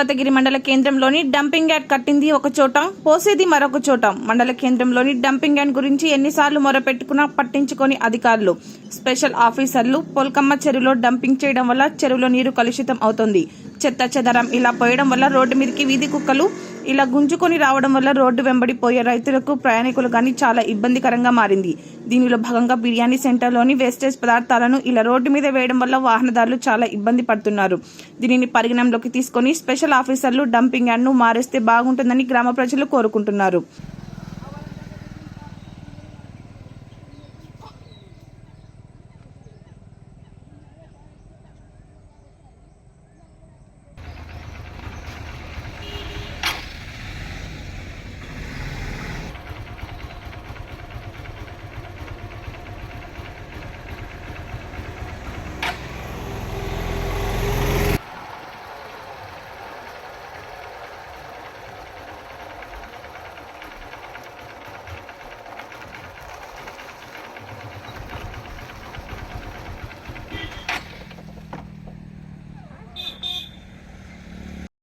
అమరావతిగిరి మండల కేంద్రంలోని dumping yard కట్టింది ఒక చోట పోసేది మరొక చోట. మండల కేంద్రంలోని డంపింగ్ యార్డ్ గురించి ఎన్నిసార్లు మొరపెట్టుకున్నా పట్టించుకొని అధికారులు. స్పెషల్ ఆఫీసర్లు పొల్కమ్మ చెరువులో డంపింగ్ చేయడం వల్ల చెరువులో నీరు కలుషితం అవుతుంది. చెత్త చెదరం ఇలా పోయడం వల్ల రోడ్డు మీదకి వీధి కుక్కలు ఇలా గుంజుకొని రావడం వల్ల రోడ్డు వెంబడిపోయే రైతులకు ప్రయాణికులు కానీ చాలా ఇబ్బందికరంగా మారింది. దీనిలో భాగంగా బిర్యానీ సెంటర్లోని వేస్టేజ్ పదార్థాలను ఇలా రోడ్డు మీద వేయడం వల్ల వాహనదారులు చాలా ఇబ్బంది పడుతున్నారు. దీనిని పరిగణంలోకి తీసుకొని స్పెషల్ ఆఫీసర్లు డంపింగ్ యార్డ్ను మారేస్తే బాగుంటుందని గ్రామ ప్రజలు కోరుకుంటున్నారు.